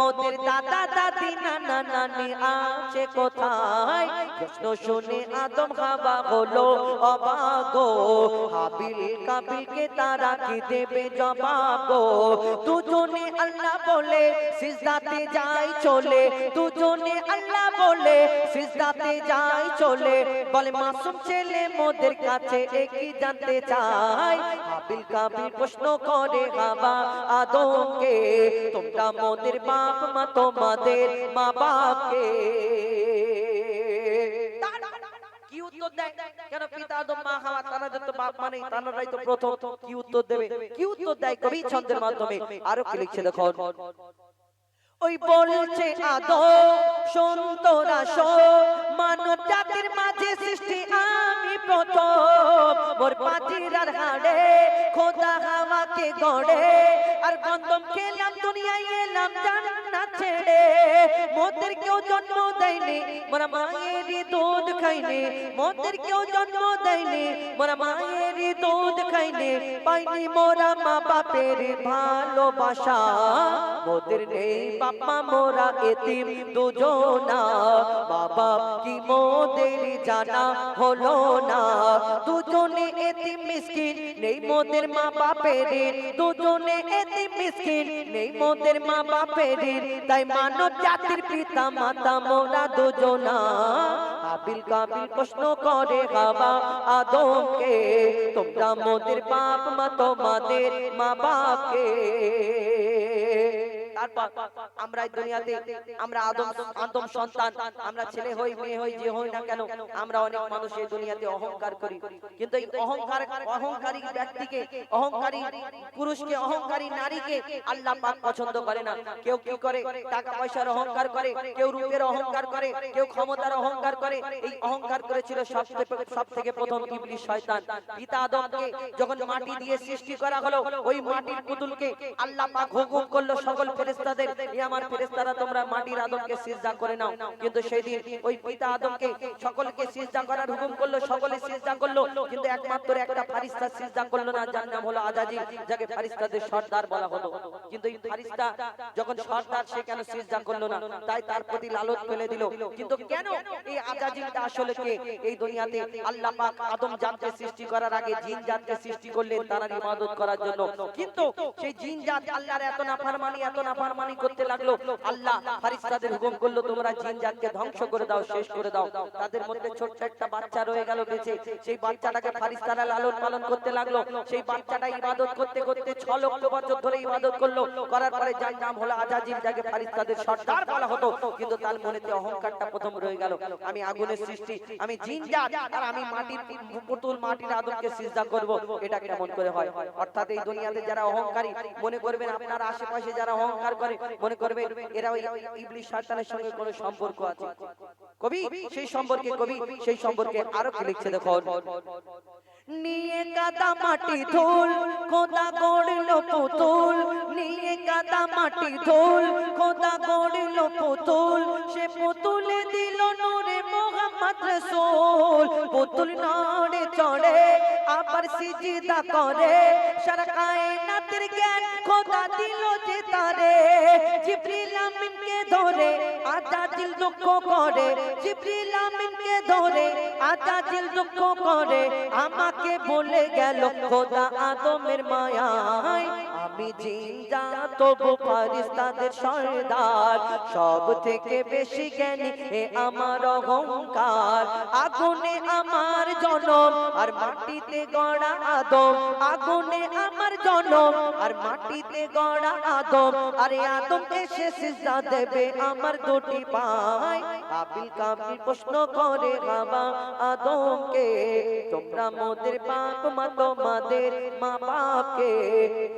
মোদের দাদা দাদি, নানা নানি আছে কোথায়? প্রশ্ন শুনে আদম খাবা হলো অবাগো হাবিল কাবিলকে তারা কি দেবে জবাব? দুজনে আল্লাহ বলে, সিজদাতে যাই চলে, দুজনে আল্লাহ বলে, সিজদাতে যাই চলে। বলে, মাসুম ছেলে মোদের কাছে একই জানতে চাই। হাবিল কাবিল প্রশ্ন করে, বাবা, আদমকে, তোমরা মোদের বাপ মা তোমাদের মা বাপকে কেন পিতা আদম মা হাওয়া তানাদের তো বাপ মানে তানারাই তো প্রথম কি উত্তর দেবে? কি উত্তর দেয়? কবি ছন্দের মাধ্যমে আরও কি লিখছে? দেখো। ওই বলছে আদো শোন তোরা মানব জাতির মাঝে সৃষ্টি আমি প্রথম। মোর পাতিরার হাড়ে খোদা হাওয়াকে গড়ে। আর গন্ধম খেলাম দুনিয়ায় এলাম জান্নাত। ছেড়ে মোদের কেউ জন্ম দেয়নি মোরা মায়েরই দুধ খাইনি মোদের কেউ জন্ম দেয়নি মোরা মায়েরই দুধ খাইনি, পাইনি মোরা মা বাপের ভালোবাসা। মোদের নেই বাবা মোরা এতিম দুজনা। বাবা কি মোদের জানা হলো না? দুজনে এতিম মিসকিন, নেই মোদের মা বাপের দুজনে এতিম মিসকিন, নেই মোদের মা বাপের তাই মানব জাতির পিতা মাতা মোরা দুজনা। আবিল কাবিল প্রশ্ন করে বাবা আদমকে তোমরা মোদের বাপ মা তোমাদের মা বাপকে তারপর আমরা দুনিয়াতে, আমরা আদম আদম সন্তান, আমরা ছেলে হই, মেয়ে হই, যে হই না কেন, আমরা অনেক মানুষ এই দুনিয়াতে অহংকার করি। কিন্তু এই অহংকার, অহংকারী ব্যক্তিকে, অহংকারী পুরুষকে, অহংকারী নারীকে আল্লাহ পাক পছন্দ করে না। কেউ কি করে? টাকা পয়সার অহংকার করে, কেউ রূপের অহংকার করে, কেউ ক্ষমতার অহংকার করে। এই অহংকার করেছিল সব থেকে সব থেকে প্রথম ইবলিশ শয়তান। পিতা আদমকে যখন মাটি দিয়ে সৃষ্টি করা হলো, ওই মাটির পুতুলকে আল্লাহ পাক হুকুম করল সকল ফেরেশতাদের এ আমার ফেরেশতারা, তোমরা মাটির আদমকে সিজদা করে নাও। কিন্তু সেই দিন ওই পিতা আদমকে সকলকে সিজদা করার হুকুম করল, সকলে সিজদা করল। কিন্তু একমাত্র একটা ফারিস্তা সিজদা করল না, যার নাম হলো আজাজিল যাকে ফারিস্তাদের সর্দার বলা হলো। কিন্তু এই ফারিস্তা যখন সর্দার, সে কেন সিজদা করল না? তাই তার প্রতি লালত ফেলে দিল। কিন্তু কেন এই আজাজিলটা আসলে কে? এই দুনিয়াতে আল্লাহ পাক আদম জাতকে সৃষ্টি করার আগে জিন জাতকে সৃষ্টি করলেন তার ইবাদত করার জন্য। কিন্তু সেই জিন জাত আল্লাহর এত নাফরমানি, এত নাফরমানি করতে লাগল। আল্লাহ ফারিস্তাদের হুকুম করল, তোমরা জিন জাতকে ধ্বংস করে দাও, শেষ করে দাও। তাদের মধ্যে ছোট্ট একটা বাচ্চা রয়ে গেল বেঁচে। সেই বাচ্চাটাকে ফারিস্তারা লালন পালন করতে লাগল। সেই বাচ্চাটা ইবাদত করতে করতে ছ লক্ষ বছর ধরে ইবাদত করল। করার পরে যার নাম হলো আজাজিল যাকে ফারিস্তাদের সর্দার বলা হতো, কিন্তু তার মনেতে অহংকারটা প্রথম রয়ে গেল। আমি আগুনের সৃষ্টি, আমি জিন জাত, আর আমি মাটির পুতুল মাটির আদমকে সিজদা করব। এটা কেমন করে হয়? অর্থাৎ এই দুনিয়াতে যারা অহংকারী, মনে করবেন আপনার আশেপাশে যারা অহংকার করে, মনে করবে এরা ওই ইবলিশ শয়তানের সঙ্গে কোনো সম্পর্ক আছে। কবি, সেই সম্পর্কে, কবি, সেই সম্পর্কে আরও কি লিখছে দেখো নিয়ে কাদা মাটি ধুল, খোদা গড়লো পুতুল। নিয়ে কাদা মাটি ধুল, খোদা গড়লো পুতুল। সে পুতুলে দিল নূরে মোহাম্মদ রসূল পুতুল নড়ে চড়ে, আবার সিজদা করে। সারা কায়নাতের জ্ঞান খোদা দিল যে তারে। জিবরিল আমিনকে ধরে আজাজিল দুঃখ করে। জিবরিল আমিনকে ধরে আজাজিল দুঃখ করে। আমাকে বলে গেল খোদা আদমের মায়ায়। আমি জিন্দা তবু ফারিস্তাদের সর্দার। সব থেকে বেশি জ্ঞানী এ আমার অহংকার। আগুনে আমার জনম আর মাটিতে গড়া আদম। আগুনে আমার জনম আর মাটিতে গড়া আদম। আরে আদম এসে সিজদা দেবে আমার দুটি পায়। কাবিল কাবিল প্রশ্ন করে বাবা আদমকে তোমরা মোদের বাপ মা তোমাদের মা বাপকে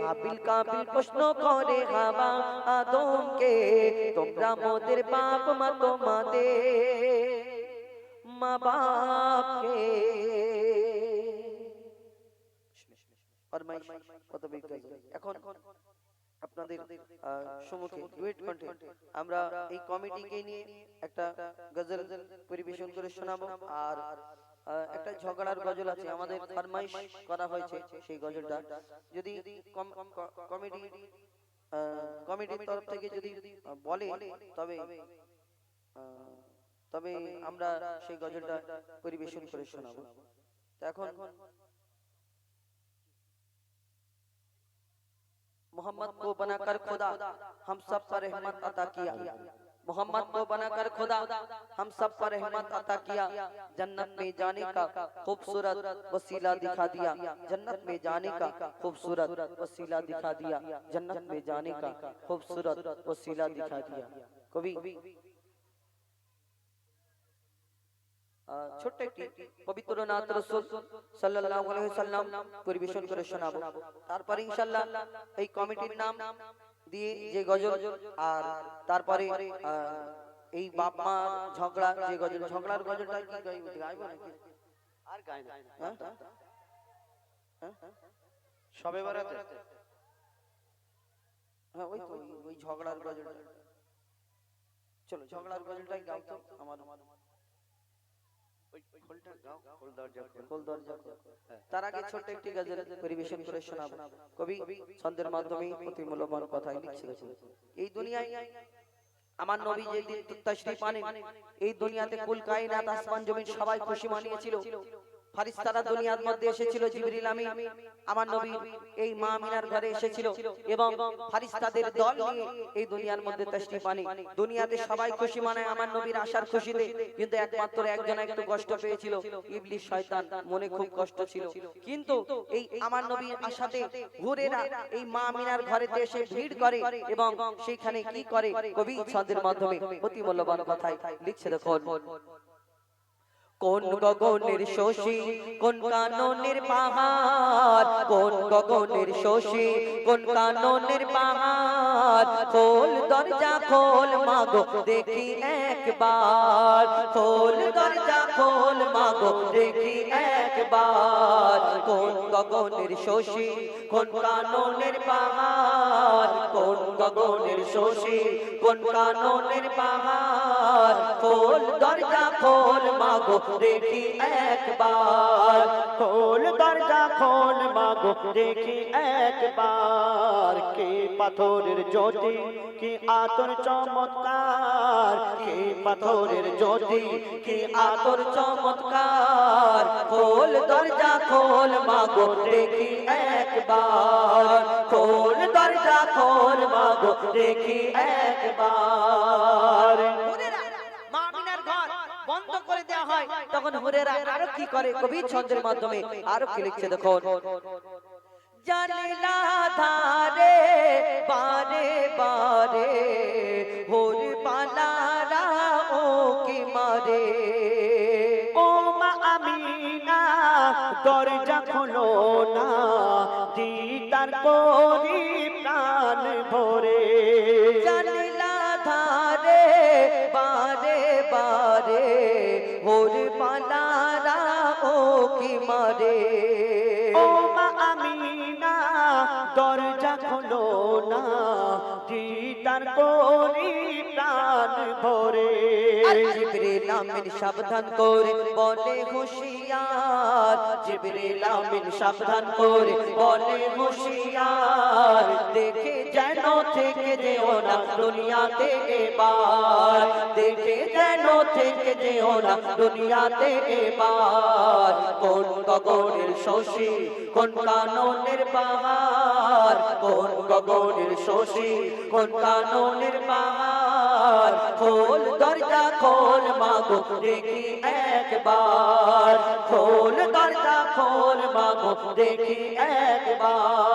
কাবিল কাবিল প্রশ্ন করে বাবা আদমকে তোমরা মোদের বাপ মা তোমাদের মা বাপকে এখন আপনাদের সম্মুখে ডুয়েট কণ্ঠে আমরা এই কমিটিকে নিয়ে একটা গজল পরিবেশন করে শোনাবো। আর একটা ঝগড়ার গজল আছে আমাদের ফরমাইশ করা হয়েছে সেই গজলটা যদি কম- ক- কমিটি কমিটির তরফ থেকে যদি আহ, বলে তবে আহ, তবে আমরা সেই গজলটা পরিবেশন করে শোনাবো তো এখন मोहम्मद को बनाकर खुदा हम सब पर रहमत अता किया मोहम्मद को बनाकर खुदा हम सब पर रहमत अता किया जन्नत में जाने का खूबसूरत वसीला दिखा दिया जन्नत में जाने का खूबसूरत वसीला दिखा दिया जन्नत में जाने का खूबसूरत वसीला दिखा दिया कवि আহ, ছোট্ট একটি পবিত্র নাথ রসুল সাল্লাল্লাহু আলাইহি সাল্লাম পরিবেশন করে শোনাবো তারপরে ইনশাআল্লাহ এই কমিটির নাম দিয়ে যে গজল আর তারপরে এই বাপ মা ঝগড়া যে গজল ঝগড়ার গজলটা কি গাইব নাকি? আর গায় না। হ্যাঁ? হ্যাঁ? সবে বরাতে হ্যাঁ ওই তো ওই- ওই ঝগড়ার গজলটা। চলো ঝগড়ার গজলটাই গাও তো আমার ওই খোলটা গাও খোল দরজা খোল খোল দরজা খোল। তার আগে ছোট্ট একটি গজল পরিবেশন করে শোনাবো। কবি ছন্দের মাধ্যমে অতি মূল্যবান কথা এই দুনিয়ায় আমার নবী যে দিন তশরিফ আনেন এই দুনিয়াতে কুল কায়নাত আসমান জমিন সবাই খুশি মানিয়েছিল। ফারিস্তারা দুনিয়ার মধ্যে এসেছিল জিবরিল আমিন। আমার নবী এই মা মিনার ঘরে এসেছিল এবং ফারিস্তাদের দল নিয়ে এই দুনিয়ার মধ্যে তশরিফ আনে। দুনিয়াতে সবাই খুশি মানায়, আমার নবীর আসার খুশিতে। কিন্তু একমাত্র একজন একটু কষ্ট পেয়েছিল ইবলিশ শয়তান। মনে খুব কষ্ট ছিল। কিন্তু এই আমার নবীর আশাতে ঘুরেরা এই মা মিনার ঘরেতে এসে ভিড় করে এবং সেইখানে কি করে কবি ছন্দের মাধ্যমে অতি মূল্যবান কথাই লিখছে দেখুন। কোন গগনের শোষী কোন কাননের পাহাড়? কোন গগনের শোষী কোন কাননের পাহাড়? খোল দরজা খোল মাগো দেখি একবার। খোল দরজা খোল মাগো দেখি একবার। কোন গগনের শোষী কোন কাননের পাহাড়? কোন গগনের শোষী কোন কাননের পাহাড়? খোল দরজা খোল, মাগো, দেখি একবার। খোল দরজা খোল, মাগো, দেখি একবার। কে পাথরের জ্যোতি, কি আতর চমৎকার। কে পাথরের জ্যোতি, কি আতর চমৎকার। খোল দরজা খোল, মাগো, দেখি একবার। খোল দরজা খোল, মাগো, দেখি একবার। বন্ধ করে দেওয়া হয় তখন হুরেরা আরও কি করে? কবি ছন্দের মাধ্যমে আরও কি লিখছে দেখুন। জানিলা ধারে বারে বারে হোর পালারা ও কি মারে। ও মা আমিনা দরজা খোলো না দিদার করি প্রাণ ভরে। জানিলা ধারে বারে বারে মারে ও মা আমিনা দরজা খোলো না দিদার করি প্রাণ ভরে। জিবরিল আমিন সাবধান করে বলে হুঁশিয়ার। জিবরিল আমিন সাবধান করে বলে হুঁশিয়ার। দেখে থেকে যেও না দুনিয়াতে এবার। দেখে থেকে যেও না দুনিয়াতে এবার। কোন গগনের শশী, কোন কাননের বাহার কোন গগনের শশী, কোন কাননের বাহার খোল দরজা, খোল মাগো, দেখি একবার। খোল দরজা, খোল মাগো, দেখি একবার।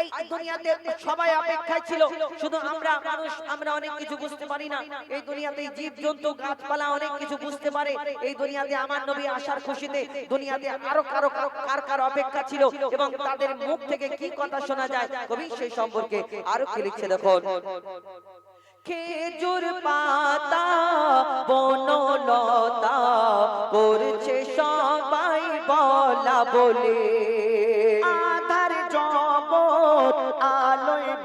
এই দুনিয়াতে সবাই অপেক্ষায় ছিল। শুধু আমরা মানুষ, আমরা অনেক কিছু বুঝতে পারি না। এই দুনিয়াতে জীব জন্তু গাছপালা অনেক কিছু বুঝতে পারে। এই দুনিয়াতে আমার নবী আসার খুশিতে দুনিয়াতে আরও কারও কারও কার অপেক্ষা ছিল এবং তাদের মুখ থেকে কি কথা শোনা যায়, কবি সেই সম্পর্কে আরও কি লিখছে দেখুন। খেজুর পাতা, বনলতা, করছে সবাই বলা বলে।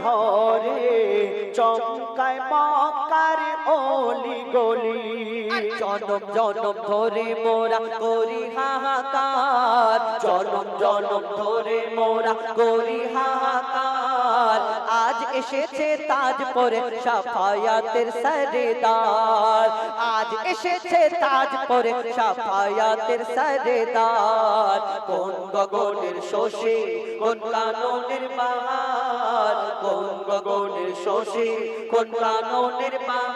ভরে চমকায় মক্কার অলি গলি। জনম জনম ধরে মোরা করি হাহাকার। জনম জনম ধরে মোরা করি হাহাকার। আজ এসেছে তাজ পরে সাফায়াতের সরদার। আজ এসেছে তাজ পরে সাফায়াতের সরদার। কোন গগনের শোষে কোন কাননের বাহার কোন গগনের শোষে কোন কাননের বাহার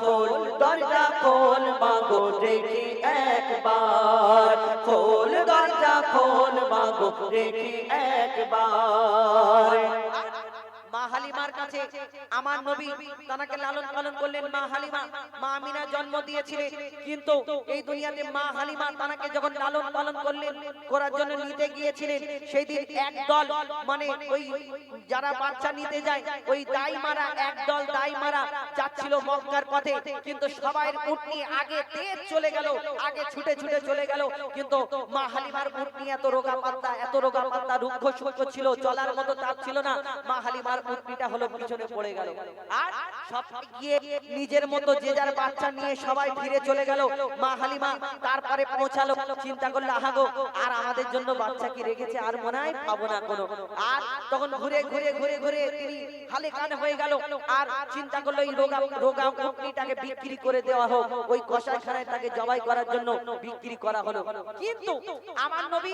খোল দরজা খোল মাগো দেখি একবার। খোল দরজা খোল মাগো দেখি একবার। মা হালিমার কাছে আমার নবী তানাকে লালন পালন করলেন মা হালিমা। মা আমিনা জন্ম দিয়েছিলেন কিন্তু এই দুনিয়াতে মা হালিমা তানাকে যখন লালন পালন করলেন, করার জন্য নিতে গিয়েছিলেন, সেই দিন এক দল মানে ওই যারা বাচ্চা নিতে যায়, ওই দাই মারা এক দল দাই মারা যাচ্ছিল মক্কার পথে। কিন্তু সবাই উটনি আগে তেজ চলে গেল, আগে ছুটে ছুটে চলে গেল। কিন্তু মা হালিমার উটনি এত রোগা পাত্তা এত রোগা পাত্তা রুক্ষ সূক্ষ্ম ছিল, চলার মতো তাপ ছিল না। মা হালিমার উটনিটা হলো পিছনে পড়ে গেল। আর সব গিয়ে নিজের মতো যে যার বাচ্চা নিয়ে সবাই ফিরে চলে গেল, মা হালিমা তারপরে পৌঁছালো, চিন্তা করল আহাগো আর আমাদের জন্য বাচ্চা কি রেখেছে? আর মনে হয় পাবো না কোনো। আর তখন ঘুরে ঘুরে ঘুরে ঘুরে তিনি হালে কান হয়ে গেল। আর চিন্তা করল, এই রোগা রোগা উটনিটাকে বিক্রি করে দেওয়া হোক। ওই কষাইখানায় তাকে জবাই করার জন্য বিক্রি করা হলো। কিন্তু আমার নবী,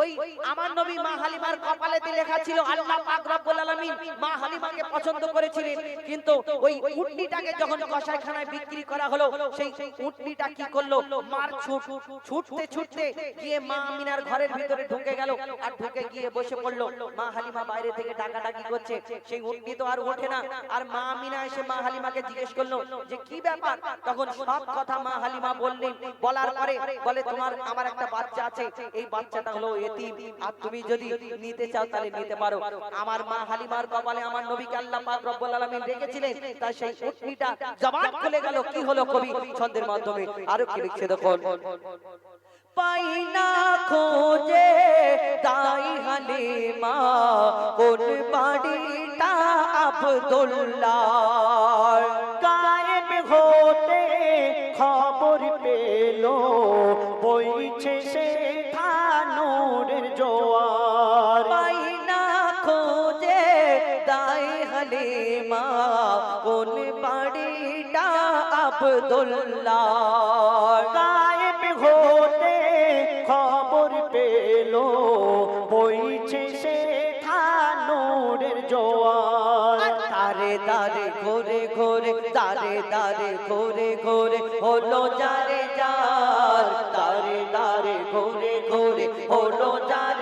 ওই আমার নবী মা হালিমার কপালেতে লেখা ছিল, আল্লাহ পাক রব্বুল আলামিন মা হালিমাকে পছন্দ করেছিলেন, কিন্তু ওই উটনিটাকে যখন কষাইখানায় বিক্রি করা হলো, সেই উটনিটা কি করল? মার ছুট, ছুটতে ছুটতে গিয়ে মা আমিনার ঘরের ভিতরে ঢুকে গেল আর ঢুকে গিয়ে বসে পড়ল। মা হালিমা বাইরে থেকে ডাকাডাকি করছে, সেই উটনি তো আর ওঠে না। আর মা আমিনা এসে মা হালিমাকে জিজ্ঞেস করল যে, কি ব্যাপার? তখন সব কথা মা হালিমা বললেন। বলার পরে বলে, তোমার, আমার একটা বাচ্চা আছে। এই বাচ্চাটা হলো এতিম। আর তুমি যদি নিতে চাও, তাহলে নিতে পারো। আমার মা হালিমার কপালে আমার নবীকে আল্লাহ পাক রব্বুল আলামিন রেখেছিলেন তাই সেই উটনিটা জবান খুলে গেল কি হলো কবি? ছন্দের মাধ্যমে। আরও কি লিখছে দেখুন। পাই না খোঁজে তাই হালিমা কোন বাড়িটা আব্দুল্লাহ। গায়েব হতে খবর পেল, বইছে সে ধানুরের জোয়ার। তারে দারে ঘোরে ঘোরে, তারে দারে ঘোরে ঘোরে হলো যারে যার। তারে দারে ঘোরে ঘোরে হলো যার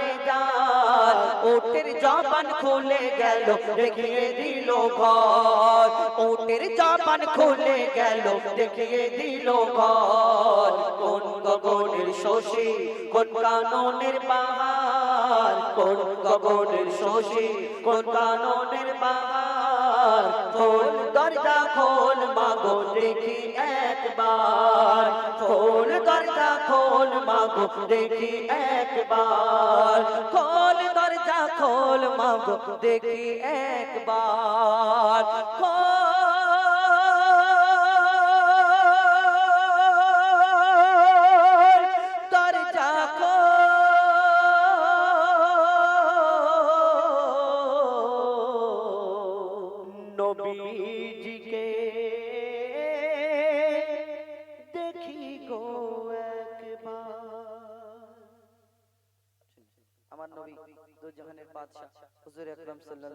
ওটের জবান খুলে গেল, দেখিয়ে দিল ঘর। ওটের জবান খুলে গেল, দেখিয়ে দিল ঘর। কোন গগনের শশী, কোন কাননের বাহার কোন গগনের শশী, কোন কাননের বাহার খোল দরজা খোল, মাগো, দেখি একবার। খোল দরজা খোল, মাগো, দেখি একবার। খোল দরজা খোল মাগো দেখি একবার। খোল